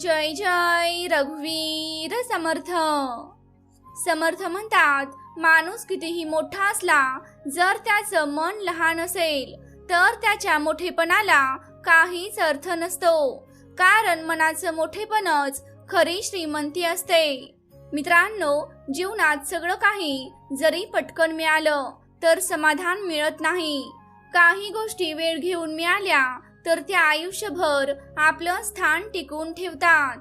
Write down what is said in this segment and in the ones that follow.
जय जय रघुवीर समर्थ. समर्थ म्हणतात माणूस कितीही मोठा असला जर त्याचं मन लहान असेल तर त्याच्या मोठेपणाला काहीच अर्थ नसतो. कारण मनाचं मोठेपणच खरी श्रीमंती असते. मित्रांनो जीवनात सगळं काही जरी पटकन मिळालं तर समाधान मिळत नाही. काही गोष्टी वेळ घेऊन मिळाल्या तर ते आयुष्यभर आपलं स्थान टिकून ठेवतात.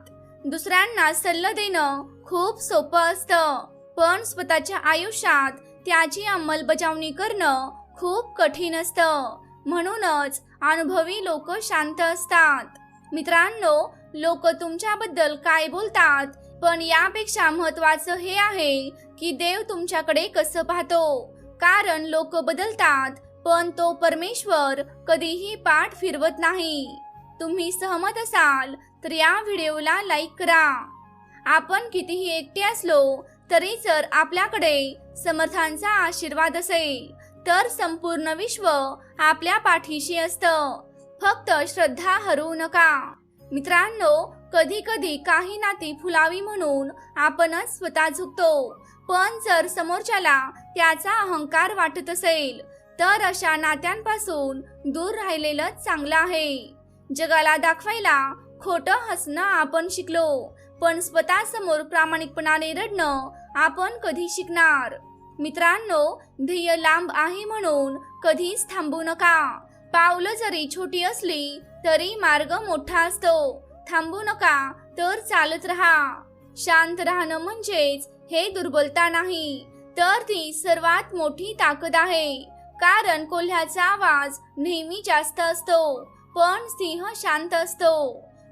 दुसऱ्यांना सल्ला देणं खूप सोपं असतं. पण स्वतःच्या आयुष्यात त्याची अंमलबजावणी करणं खूप कठीण असतं. म्हणूनच अनुभवी लोक शांत असतात. मित्रांनो लोक तुमच्याबद्दल काय बोलतात? पण यापेक्षा महत्वाचं हे आहे की देव तुमच्याकडे कसं पाहतो? कारण लोक बदलतात पण तो परमेश्वर कधीही पाठ फिरवत नाही. तुम्ही सहमत असाल तर या व्हिडिओला लाईक करा. आपण कितीही एकटे असलो तरी जर आपल्याकडे समर्थांचा आशीर्वाद असेल तर संपूर्ण विश्व आपल्या पाठीशी असतं. फक्त श्रद्धा हरवू नका. मित्रांनो कधी कधी काही नाती फुलावी म्हणून आपणच स्वतः झुकतो. पण जर समोरच्याला त्याचा अहंकार वाटत असेल तर अशा नात्यांपासून दूर राहिलेलं चांगलं आहे. जगाला दाखवायला खोटं हसणं आपण शिकलो पण स्वतः समोर प्रामाणिकपणाने रडणं आपण कधी शिकणार? मित्रांनो ध्येय लांब आहे म्हणून कधीच थांबू नका. पावलं जरी छोटी असली तरी मार्ग मोठा असतो. थांबू नका तर चालत राहा. शांत राहणं म्हणजेच हे दुर्बलता नाही तर ती सर्वात मोठी ताकद आहे. कारण कोल्ह्याचा आवाज नेहमी जास्त असतो पण सिंह शांत असतो.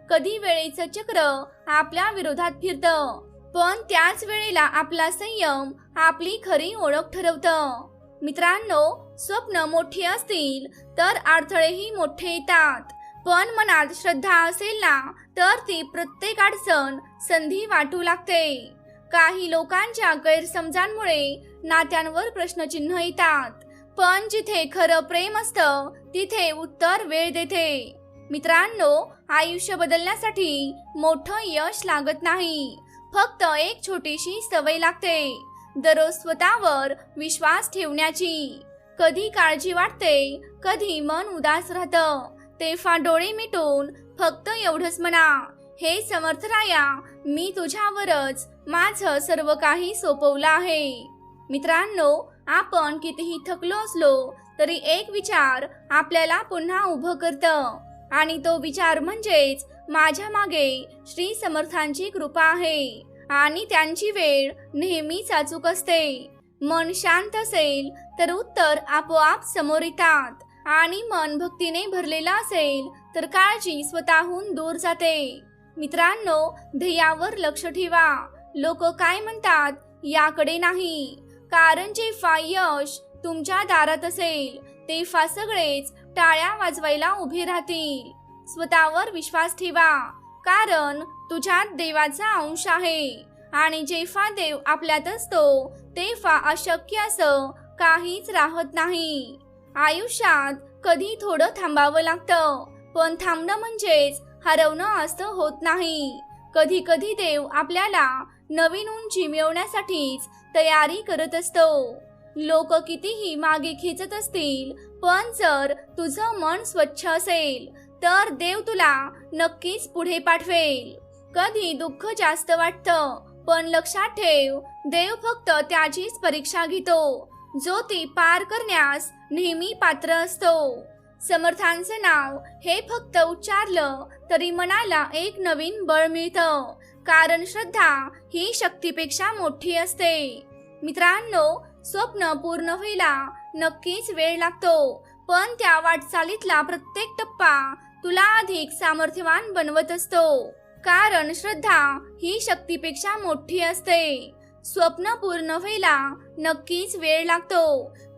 कधी वेळेचं चक्र आपल्या विरोधात फिरतं पण त्याच वेळेला आपला संयम आपली खरी ओळख ठरवतं. मित्रांनो स्वप्न मोठी असतील तर अडथळेही मोठे येतात. पण मनात श्रद्धा असेल ना तर ती प्रत्येक अडचण संधी वाटू लागते. काही लोकांच्या गैरसमजांमुळे नात्यांवर प्रश्नचिन्ह येतात. पण जिथे खरं प्रेम असतं तिथे उत्तर वेळ देते. मित्रांनो आयुष्य बदलण्यासाठी मोठं यश लागत नाही. फक्त एक छोटीशी सवय लागते. दररोज स्वतःवर विश्वास ठेवण्याची. कधी काळजी वाटते कधी मन उदास राहतं. तेव्हा डोळे मिटून फक्त एवढंच म्हणा. हे समर्थराया मी तुझ्यावरच माझं सर्व काही सोपवलं आहे. मित्रांनो आपण कितीही थकलो असलो तरी एक विचार आपल्याला पुन्हा उभं करतं. आणि तो विचार म्हणजेच माझ्या मागे श्री समर्थांची कृपा आहे. आणि त्यांची वेळ नेहमीच अचूक असते. मन शांत असेल तर उत्तर आपोआप समोर येतात. आणि मन भक्तीने भरलेलं असेल तर काळजी स्वतःहून दूर जाते. मित्रांनो ध्येयावर लक्ष ठेवा. लोक काय म्हणतात याकडे नाही. कारण जेव्हा यश तुमच्या दारात असेल तेव्हा सगळेच टाळ्या वाजवायला उभे राहतील. स्वतःवर विश्वास ठेवा कारण तुझ्यात देवाचा अंश आहे आणि जेव्हा देव आपल्यात असतो तेव्हा अशक्य असं काहीच राहत नाही. आयुष्यात कधी थोडं थांबावं लागतं पण थांबणं म्हणजेच हरवणं असं होत नाही. कधी कधी देव आपल्याला नवीन उंची मिळवण्यासाठीच तयारी करत असतो. लोक कितीही मागे खेचत असतील पण जर तुझं मन स्वच्छ असेल तर देव तुला नक्कीच पुढे पाठवेल. कधी दुःख जास्त वाटतं पण लक्षात ठेव देव फक्त त्याचीच परीक्षा घेतो जो ती पार करण्यास नेहमी पात्र असतो. समर्थांचं नाव हे फक्त उच्चारलं तरी मनाला एक नवीन बळ मिळतं. कारण श्रद्धा ही शक्तीपेक्षा मोठी असते. मित्रांनो स्वप्न पूर्ण व्हायला नक्कीच वेळ लागतो पण त्या वाटचालीतला प्रत्येक टप्पा तुला अधिक सामर्थ्यवान बनवत असतो. कारण श्रद्धा ही शक्तीपेक्षा मोठी असते. स्वप्न पूर्ण व्हायला नक्कीच वेळ लागतो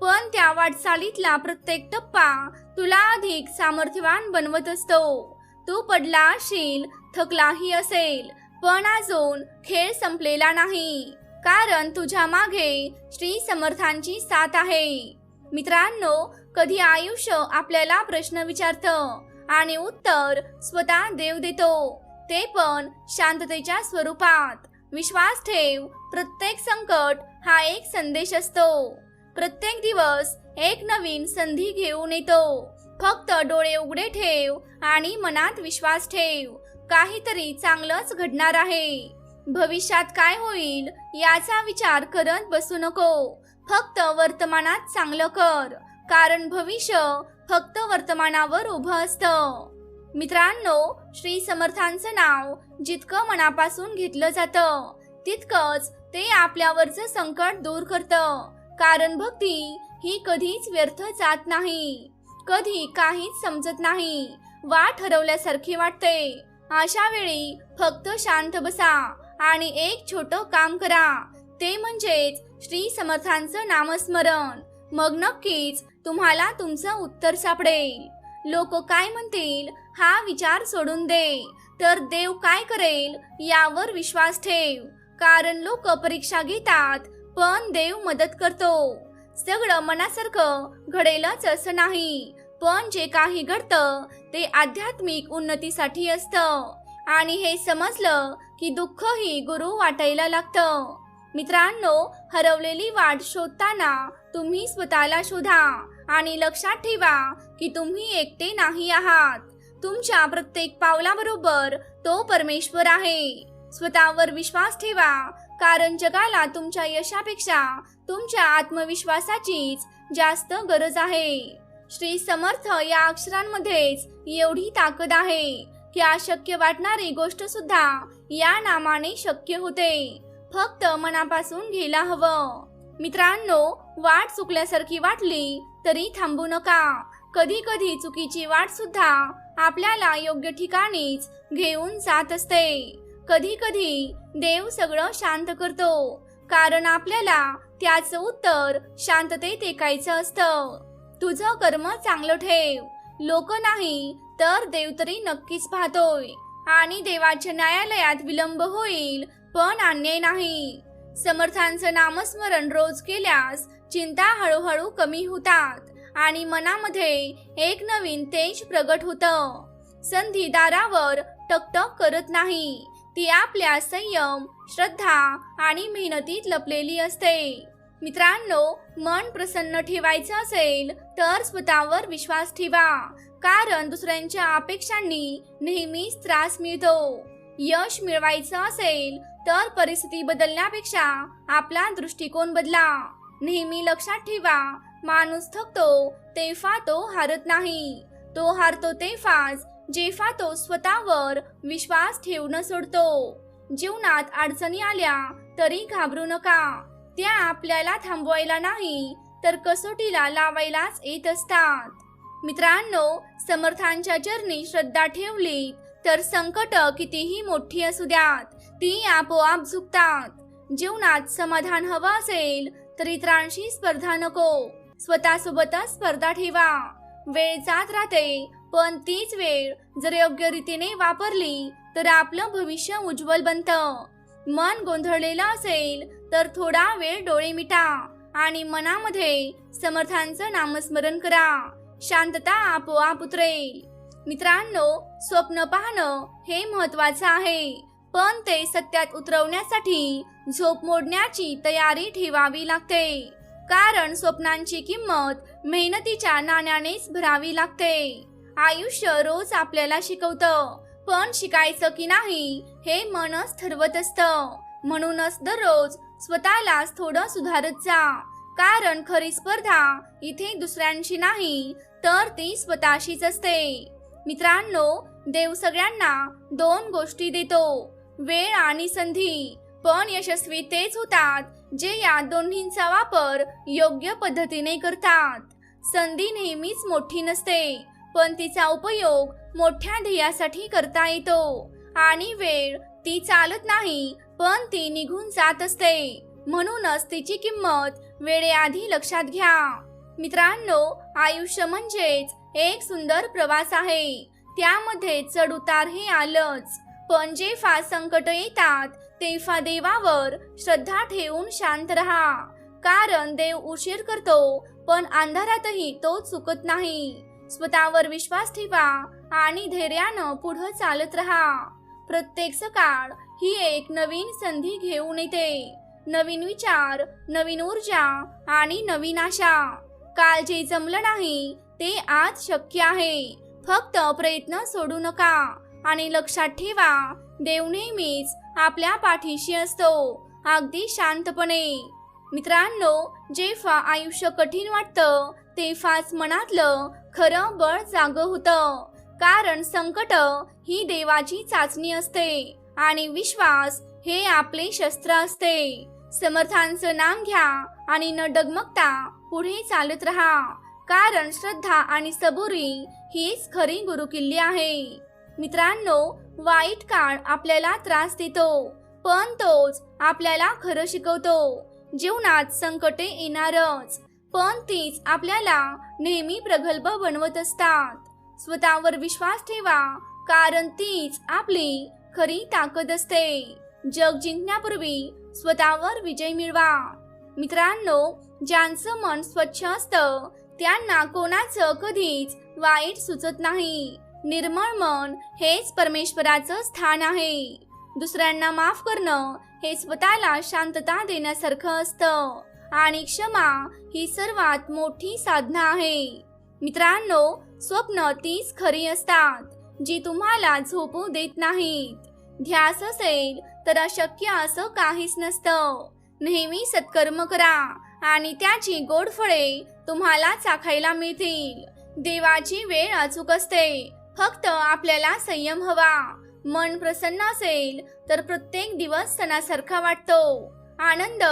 पण त्या वाटचालीतला प्रत्येक टप्पा तुला अधिक सामर्थ्यवान बनवत असतो. तू पडला असशील थकलाही असेल पण अजून खेळ संपलेला नाही. कारण तुझ्या मागे श्री समर्थांची साथ आहे. मित्रांनो कधी आयुष्य आपल्याला प्रश्न विचारतं आणि उत्तर स्वतः देव देतो. ते पण शांततेच्या स्वरूपात. विश्वास ठेव प्रत्येक संकट हा एक संदेश असतो. प्रत्येक दिवस एक नवीन संधी घेऊन येतो. फक्त डोळे उघडे ठेव आणि मनात विश्वास ठेव. काहीतरी चांगलंच घडणार आहे. भविष्यात काय होईल याचा विचार करत बसू नको. फक्त वर्तमानात चांगलं कर. कारण भविष्य फक्त वर्तमानावर उभं असतं. मित्रांनो श्री समर्थांचं नाव जितकं मनापासून घेतलं जातं तितकंच ते आपल्यावरचं संकट दूर करतं. कारण भक्ती ही कधीच व्यर्थ जात नाही. कधी काहीच समजत नाही. वाट ठरवल्यासारखी वाटते. अशा वेळी फक्त शांत बसा आणि एक छोट काम करा. ते म्हणजेच श्री समर्थांचं नामस्मरण. मग नक्कीच तुम्हाला तुमचं उत्तर सापडेल. लोक काय म्हणतील हा विचार सोडून दे. तर देव काय करेल यावर विश्वास ठेव. कारण लोक परीक्षा घेतात पण देव मदत करतो. सगळं मनासारखं घडेलच असं नाही. पण जे काही घडतं ते आध्यात्मिक उन्नतीसाठी असतं. आणि हे समजलं की दुःखही गुरु वाटायला लागतं. मित्रांनो हरवलेली वाट शोधताना तुम्ही स्वतःला शोधा आणि लक्षात ठेवा की तुम्ही एकटे नाही आहात. तुमच्या प्रत्येक पावलाबरोबर तो परमेश्वर आहे. स्वतःवर विश्वास ठेवा कारण जगाला तुमच्या यशापेक्षा तुमच्या आत्मविश्वासाचीच जास्त गरज आहे. श्री समर्थ या अक्षरांमध्येच एवढी ताकद आहे की अशक्य वाटणारी गोष्ट सुद्धा या नामाने शक्य होते. फक्त मनापासून घ्यायला हवं. मित्रांनो वाट चुकल्यासारखी वाटली तरी थांबू नका. कधी कधी चुकीची वाट सुद्धा आपल्याला योग्य ठिकाणीच घेऊन जात असते. कधी कधी देव सगळं शांत करतो कारण आपल्याला त्याचं उत्तर शांततेत ऐकायचं असतं. तुझं कर्म चांगलं ठेव. लोक नाही तर देव तरी नक्कीच पाहतोय. आणि देवाच्या न्यायालयात विलंब होईल पण अन्याय नाही. समर्थांचं नामस्मरण रोज केल्यास चिंता हळूहळू कमी होतात आणि मनामध्ये एक नवीन तेज प्रगट होतं. संधी दारावर टकटक करत नाही. ती आपल्या संयम श्रद्धा आणि मेहनतीत लपलेली असते. मित्रांनो मन प्रसन्न ठेवायचं असेल तर स्वतःवर विश्वास ठेवा. कारण दुसऱ्यांच्या अपेक्षांनी नेहमीच त्रास मिळतो. यश मिळवायचं असेल तर परिस्थिती बदलण्यापेक्षा आपला दृष्टिकोन बदला. नेहमी लक्षात ठेवा माणूस थकतो तेव्हा तो हारत नाही. तो हारतो तेव्हाच जेव्हा तो स्वतःवर विश्वास ठेवणं सोडतो. जीवनात अडचणी आल्या तरी घाबरू नका. त्या आपल्याला थांबवायला नाही तर कसोटीला लावायलाच येत असतात. मित्रांनो समर्थांच्या चरणी श्रद्धा ठेवली तर संकट कितीही मोठी असू द्यात ती आपोआप झुकतात. जीवनात समाधान हवं असेल तर इतरांशी स्पर्धा नको. स्वतःसोबतच स्पर्धा ठेवा. वेळ जात राहते पण तीच वेळ जर योग्य रीतीने वापरली तर आपलं भविष्य उज्ज्वल बनतं. मन गोंधळलेलं असेल तर थोडा वेळ डोळे मिटा आणि मनामध्ये समर्थांचं नामस्मरण करा. शांतता आपोआप उतरेल. मित्रांनो स्वप्न पाहणं हे महत्वाचं आहे पण ते सत्यात उतरवण्यासाठी झोप मोडण्याची तयारी ठेवावी लागते. कारण स्वप्नांची किंमत मेहनतीच्या नाण्यानेच भरावी लागते. आयुष्य रोज आपल्याला शिकवतं. पण शिकायचं की नाही हे मनच ठरवत असतं. म्हणूनच दररोज स्वतःलाच थोडं सुधारत जा. कारण खरी स्पर्धा इथे दुसऱ्यांशी नाही तर ती स्वतःशीच असते. मित्रांनो देव सगळ्यांना दोन गोष्टी देतो. वेळ आणि संधी. पण यशस्वी तेच होतात जे या दोन्हींचा वापर योग्य पद्धतीने करतात. संधी नेहमीच मोठी नसते. पण तिचा उपयोग मोठ्या ध्येयासाठी करता येतो. आणि वेळ ती चालत नाही पण ती निघून जात असते. म्हणूनच तिची किंमत वेळेआधी लक्षात घ्या. मित्रांनो आयुष्य म्हणजेच एक सुंदर प्रवास आहे. त्यामध्ये चढ उतार हे आलंच. पण जेव्हा संकट येतात तेव्हा देवावर श्रद्धा ठेवून शांत राहा. कारण देव उशीर करतो पण अंधारातही तो चुकत नाही. स्वतःवर विश्वास ठेवा आणि धैर्यानं पुढं चालत राहा. प्रत्येक सकाळ ही एक नवीन संधी घेऊन येते. नवीन विचार नवीन ऊर्जा आणि नवीन आशा. काल जे जमलं नाही ते आज शक्य आहे. फक्त प्रयत्न सोडू नका आणि लक्षात ठेवा देव नेहमीच आपल्या पाठीशी असतो अगदी शांतपणे. मित्रांनो जेव्हा आयुष्य कठीण वाटतं तेफाच मनातलं खरं बळ जाग होतं. कारण संकट ही देवाची चाचणी असते आणि विश्वास हे आपले शस्त्र असते. समर्थांचं नाम घ्या आणि न डगमगता पुढे चालत राहा. कारण श्रद्धा आणि सबुरी हीच खरी गुरुकिल्ली आहे. मित्रांनो वाईट काळ आपल्याला त्रास देतो पण तोच आपल्याला खरं शिकवतो. जीवनात संकटे येणारच. पण तीच आपल्याला नेहमी प्रगल्भ बनवत असतात. स्वतःवर विश्वास ठेवा कारण तीच आपली खरी ताकद असते. जग जिंकण्यापूर्वी स्वतःवर विजय मिळवा. मित्रांनो ज्यांचं मन स्वच्छ असतं त्यांना कोणाचं कधीच वाईट सुचत नाही. निर्मळ मन हेच परमेश्वराचं स्थान आहे. दुसऱ्यांना माफ करणं हे स्वतःला शांतता देण्यासारखं असतं. आणि क्षमा ही सर्वात मोठी साधना आहे. मित्रांनो स्वप्न तीच खरी असतात जी तुम्हाला झोपू देत नाहीत. ध्यास असेल तर अशक्य असं काहीच नसतं. नेहमी सत्कर्म करा आणि त्याची गोड फळे तुम्हाला चाखायला मिळतील. देवाची वेळ अचूक असते फक्त आपल्याला संयम हवा. मन प्रसन्न असेल तर प्रत्येक दिवस सणासारखा वाटतो. आनंद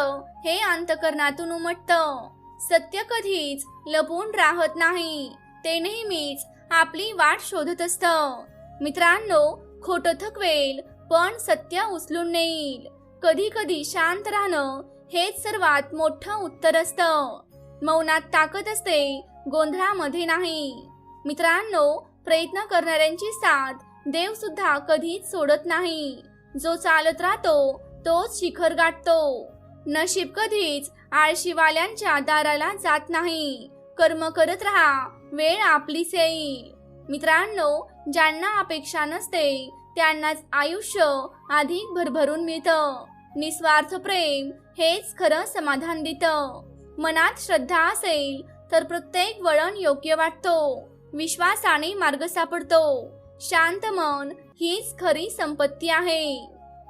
हे अंतकरणातून उमटतं. सत्य कधीच लपून राहत नाही. ते नेहमीच आपली वाट शोधत असतं. मित्रांनो खोटं थकवेल पण सत्य उचलून नेईल. कधी कधी शांत राहणं हेच सर्वात मोठं उत्तर असतं. मौनात ताकद असते गोंधळामध्ये नाही. मित्रांनो प्रयत्न करणाऱ्यांची साथ देव सुद्धा कधीच सोडत नाही. जो चालत राहतो तोच शिखर गाठतो. नशीब कधीच आळशीवाल्यांच्या दाराला जात नाही. कर्म करत राहा वेळ आपलीच येईल मित्रांनो ज्यांना अपेक्षा नसते त्यांनाच आयुष्य अधिक भरभरून मिळतं. निस्वार्थ प्रेम हेच खरं समाधान देतं. मनात श्रद्धा असेल तर प्रत्येक वळण योग्य वाटतो. विश्वासाने मार्ग सापडतो. शांत मन हीच खरी संपत्ती आहे.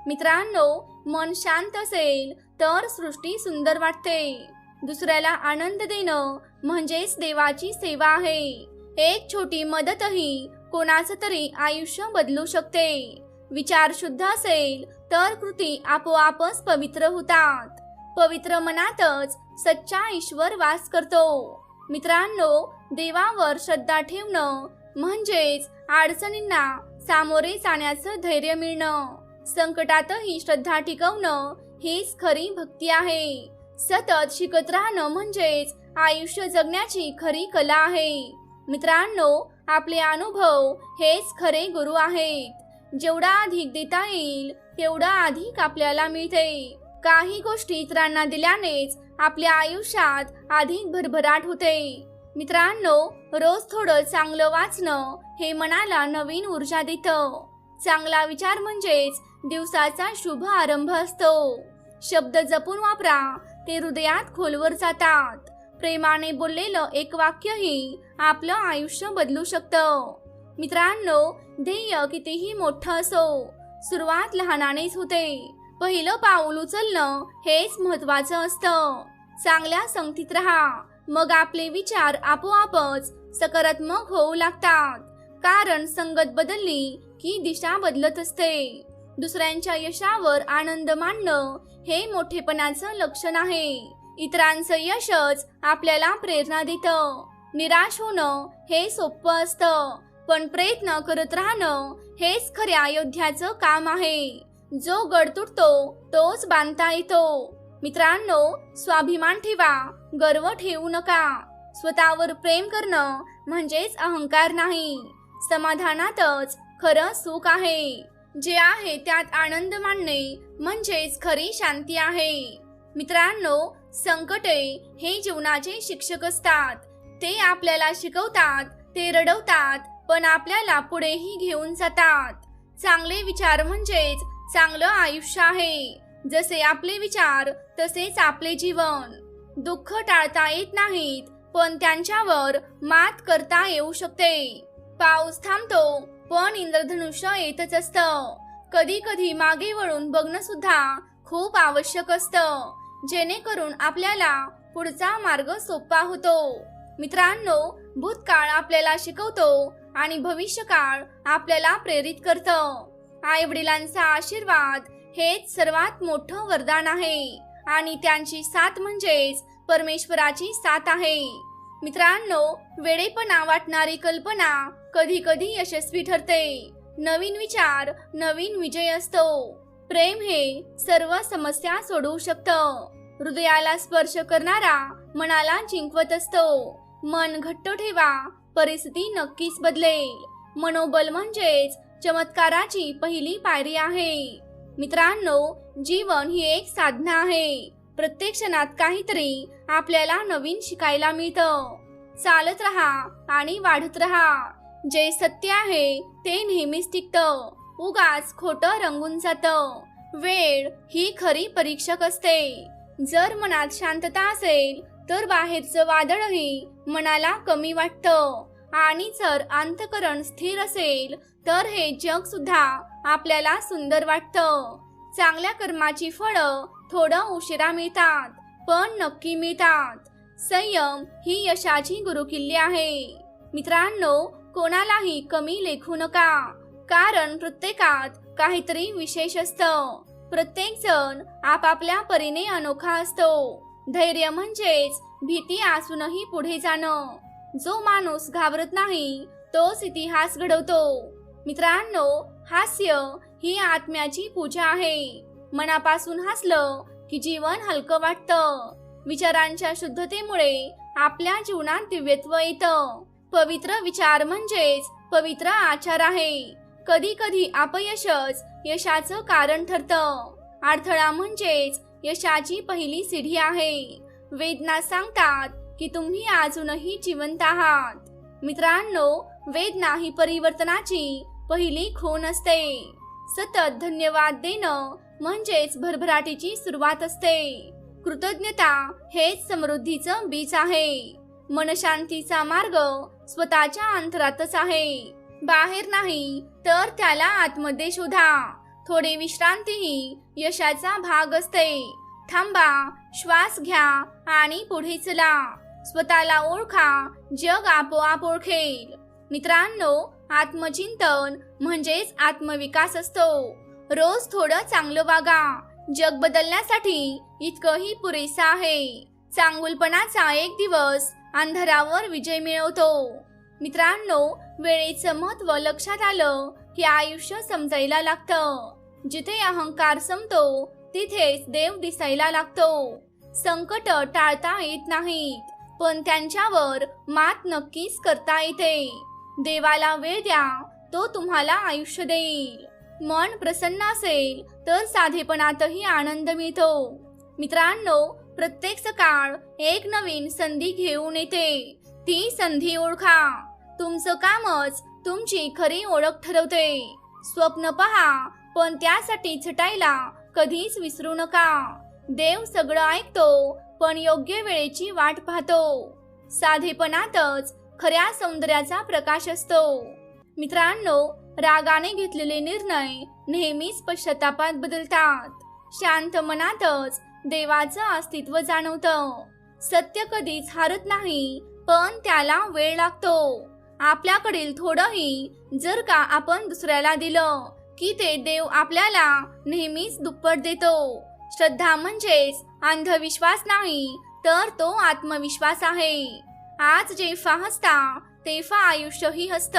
मित्रांनो मन शांत असेल तर सृष्टी सुंदर वाटते. दुसऱ्याला आनंद देणं म्हणजेच देवाची सेवा आहे. एक छोटी मदतही कोणाचं तरी आयुष्य बदलू शकते. विचार शुद्ध असेल तर कृती आपोआपच पवित्र होतात. पवित्र मनातच सच्चा ईश्वर वास करतो. मित्रांनो देवावर श्रद्धा ठेवणं म्हणजेच अडचणींना सामोरे जाण्याचं धैर्य मिळणं. संकटातही श्रद्धा टिकवणं हीच खरी भक्ती आहे. सतत शिकत राहणं म्हणजेच आयुष्य जगण्याची खरी कला आहे. मित्रांनो आपले अनुभव हेच खरे गुरु आहेत. जेवढा अधिक देता येईल तेवढा अधिक आपल्याला मिळते. काही गोष्टी इतरांना दिल्यानेच आपल्या आयुष्यात अधिक भरभराट होते. मित्रांनो रोज थोडं चांगलं वाचणं हे मनाला नवीन ऊर्जा देतं. चांगला विचार म्हणजेच दिवसाचा शुभ आरंभ असतो. शब्द जपून वापरा ते हृदयात खोलवर जातात. प्रेमाने बोललेलं एक वाक्यही आपलं आयुष्य बदलू शकतं. मित्रांनो ध्येय कितीही मोठं असो सुरुवात लहानानेच होते. पहिलं पाऊल उचलणं हेच महत्वाचं असतं. चांगल्या संगतीत राहा मग आपले विचार आपोआपच सकारात्मक होऊ लागतात. कारण संगत बदलली की दिशा बदलत असते. दुसऱ्यांच्या यशावर आनंद मानणं हे मोठेपणाचं लक्षण आहे. इतरांचं यशच आपल्याला प्रेरणा देतं. निराश होणं हे सोपं असतं. पण प्रयत्न करत राहणं हेच खऱ्या योद्ध्याचं काम आहे. जो गड तुटतो तोच बांधता येतो. मित्रांनो स्वाभिमान ठेवा गर्व ठेवू नका. स्वतःवर प्रेम करणं म्हणजेच अहंकार नाही. समाधानातच खरं सुख आहे. जे आहे त्यात आनंद मानणे म्हणजेच खरी शांती आहे. मित्रांनो संकटे हे जीवनाचे शिक्षक असतात. ते आपल्याला शिकवतात ते रडवतात पण आपल्याला पुढेही घेऊन जातात. चांगले विचार म्हणजेच चांगलं आयुष्य आहे. जसे आपले विचार तसेच आपले जीवन. दुःख टाळता येत नाहीत पण त्यांच्यावर मात करता येऊ शकते. पाऊस थांबतो पण इंद्रधनुष्य येतच असतं. कधी कधी मागे वळून बघणं सुद्धा खूप आवश्यक असतं. जेणेकरून आपल्याला पुढचा मार्ग सोपा होतो. मित्रांनो भूतकाळ आपल्याला शिकवतो आणि भविष्यकाळ आपल्याला प्रेरित करतं. आई वडिलांचा आशीर्वाद हेच सर्वात मोठं वरदान आहे आणि त्यांची साथ म्हणजेच परमेश्वराची साथ आहे. मित्रांनो वेळेपणा वाटणारी कल्पना कधी कधी यशस्वी ठरते. नवीन विचार नवीन विजय असतो. प्रेम हे सर्व समस्या सोडवू शकतं. हृदयाला स्पर्श करणारा मनाला जिंकवत असतो. मन घट्ट ठेवा परिस्थिती नक्कीच बदलेल. मनोबल म्हणजेच चमत्काराची पहिली पायरी आहे. मित्रांनो जीवन ही एक साधना आहे. प्रत्येक क्षणात काहीतरी आपल्याला नवीन शिकायला मिळतं. चालत राहा आणि वाढत राहा. जे सत्य आहे ते नेहमीच टिकतं. उगाच खोटं रंगून जातं. वेळ ही खरी परीक्षक असते. जर मनात शांतता असेल तर बाहेरचं वादळही मनाला कमी वाटतं. आणि जर अंतकरण स्थिर असेल तर हे जग सुद्धा आपल्याला सुंदर वाटतं. चांगल्या कर्माची फळं थोडं उशिरा मिळतात पण नक्की मिळतात. संयम ही यशाची गुरुकिल्ली आहे. मित्रांनो कोणालाही कमी लेखू नका. कारण प्रत्येकात काहीतरी विशेष असतं. प्रत्येक जण आपापल्या परीने अनोखा असतो. धैर्य म्हणजेच भीती असूनही पुढे जाणं. जो माणूस घाबरत नाही तोच इतिहास घडवतो. मित्रांनो हास्य ही आत्म्याची पूजा आहे. मनापासून हसलं की जीवन हलकं वाटतं. विचारांच्या शुद्धतेमुळे आपल्या जीवनात दिव्यत्व येतं. पवित्र विचार म्हणजेच पवित्र आचार आहे. कधी कधी अपयशच यशाचं कारण ठरतं. अडथळा म्हणजेच यशाची पहिली सिढी आहे. वेदना सांगतात की तुम्ही अजूनही जिवंत आहात. मित्रांनो वेदना ही परिवर्तनाची पहिली खूण असते. सतत धन्यवाद देणं म्हणजेच भरभराटीची सुरुवात असते. कृतज्ञता हेच समृद्धीचं बीज आहे. मनशांतीचा मार्ग स्वतःच्या अंतरातच आहे. बाहेर नाही तर त्याला आतमध्ये शोधा. थोडी विश्रांतीही यशाचा भाग असते. थांबा श्वास घ्या आणि पुढे चला. स्वतःला ओळखा जग आपोआप ओळखेल. मित्रांनो आत्मचिंतन म्हणजेच आत्मविकास असतो. रोज थोडं चांगलं वागा. जग बदलण्यासाठी इतकंही पुरेसा आहे. चांगुलपणाचा एक दिवस अंधारावर विजय मिळवतो. मित्रांनो वेळेचं महत्त्व लक्षात आलं की आयुष्य समजायला लागतं. जिथे अहंकार संपतो तिथेच देव दिसायला लागतो. संकट टाळता येत नाहीत पण त्यांच्यावर मात नक्कीच करता येते. देवाला वेळ द्या तो तुम्हाला आयुष्य देईल. मन प्रसन्न असेल तर साधेपणातही आनंद मिळतो. मित्रांनो प्रत्येक सकाळ एक नवीन संधी घेऊन येते. ती संधी ओळखा. तुमचं कामच तुमची खरी ओळख ठरवते. स्वप्न पहा पण त्यासाठी छटायला कधीच विसरू नका. देव सगळं ऐकतो पण योग्य वेळेची वाट पाहतो. साधेपणातच खऱ्या सौंदर्याचा प्रकाश असतो. मित्रांनो रागाने घेतलेले निर्णय नेहमीच पश्चातापात बदलतात. शांत मनातच देवाचं अस्तित्व जाणवतं. सत्य कधीच हारत नाही पण त्याला वेळ लागतो. आपल्याकडील थोडंही जर का आपण दुसऱ्याला दिलं की ते देव आपल्याला नेहमीच दुप्पट देतो. श्रद्धा म्हणजेच अंधविश्वास नाही तर तो आत्मविश्वास आहे. आज जेव्हा हसता तेव्हा आयुष्यही हसत.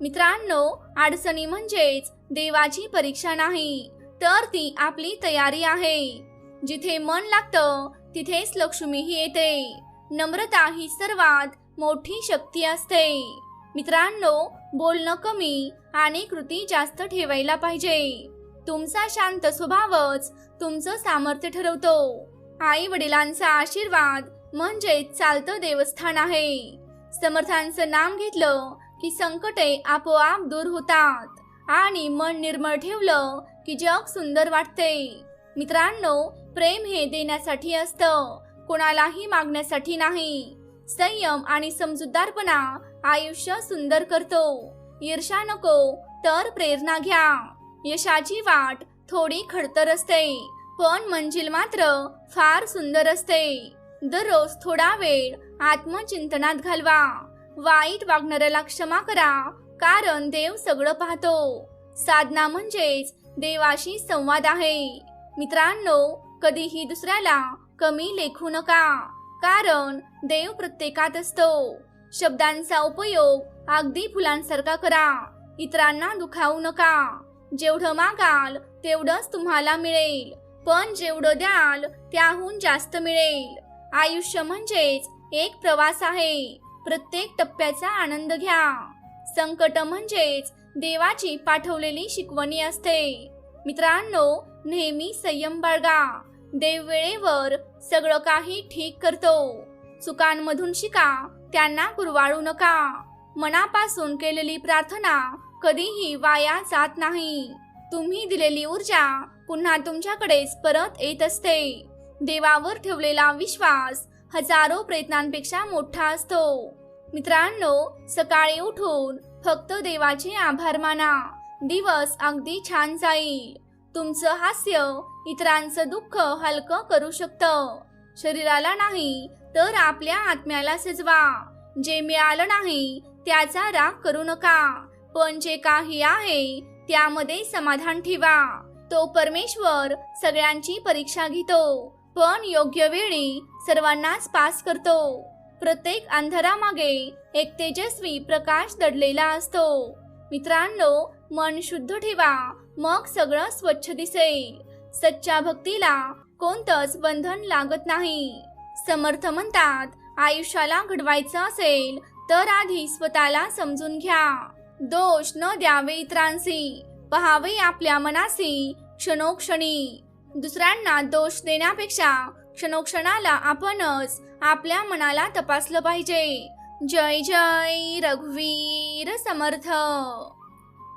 मित्रांनो अडचणी म्हणजेच देवाची परीक्षा नाही तर ती आपली तयारी आहे. जिथे मन लागतं तिथेच लक्ष्मीही येते. नम्रता ही सर्वात मोठी शक्ती असते. मित्रांनो बोलणं कमी आणि कृती जास्त ठेवायला पाहिजे. तुमचा शांत स्वभावच तुमचं सामर्थ्य ठरवतो. आई वडिलांचा आशीर्वाद म्हणजे चालतं देवस्थान आहे. समर्थांचं नाम घेतलं की संकटे आपोआप दूर होतात आणि मन निर्मळ ठेवलं की जग सुंदर वाटते. मित्रांनो प्रेम हे देण्यासाठी असतं. कोणालाही मागण्यासाठी नाही. संयम आणि समजूतदारपणा आयुष्य सुंदर करतो. ईर्षा नको तर प्रेरणा घ्या. यशाची वाट थोडी खडतर असते पण मंजिल मात्र फार सुंदर असते. दररोज थोडा वेळ आत्मचिंतनात घालवा. वाईट वागणाऱ्याला क्षमा करा कारण देव सगळं पाहतो. साधना म्हणजेच देवाशी संवाद आहे. मित्रांनो कधीही दुसऱ्याला कमी लेखू नका. कारण देव प्रत्येकात असतो. शब्दांचा उपयोग अगदी फुलांसारखा करा. इतरांना दुखावू नका. जेवढं मागाल तेवढंच तुम्हाला मिळेल. पण जेवढं द्याल त्याहून जास्त मिळेल. आयुष्य म्हणजेच एक प्रवास आहे. प्रत्येक टप्प्याचा आनंद घ्या. संकट म्हणजेच देवाची पाठवलेली शिकवणी असते. मित्रांनो नेहमी संयम बाळगा. देव वेळेवर सगळं काही ठीक करतो. चुकांमधून शिका त्यांना कुरवाळू नका. मनापासून केलेली प्रार्थना कधीही वाया जात नाही. तुम्ही दिलेली ऊर्जा पुन्हा तुमच्याकडेच परत येत असते. देवावर ठेवलेला विश्वास हजारो प्रयत्नांपेक्षा मोठा असतो. मित्रांनो सकाळी उठून फक्त देवाचे आभार माना. दिवस अगदी छान जाईल. तुमचं हास्य इतरांचं दुःख हलकं करू शकतं. शरीराला नाही तर आपल्या आत्म्याला सजवा. जे मिळालं नाही त्याचा राग करू नका. पण जे काही आहे त्यामध्ये समाधान ठेवा. तो परमेश्वर सगळ्यांची परीक्षा घेतो पण योग्य वेळी सर्वांनाच पास करतो. प्रत्येक अंधारामागे एक तेजस्वी प्रकाश दडलेला असतो. मित्रांनो मन शुद्ध ठेवा. मग सगळं स्वच्छ दिसेल. सच्च्या भक्तीला कोणतंच बंधन लागत नाही. समर्थ म्हणतात आयुष्याला घडवायचं असेल तर आधी स्वतःला समजून घ्या. दोष न द्यावे इतरांशी. पहावे आपल्या मनासी क्षणोक्षणी. दुसऱ्यांना दोष देण्यापेक्षा क्षणोक्षणाला आपणच आपल्या मनाला तपासलं पाहिजे. जय जय रघुवीर समर्थ!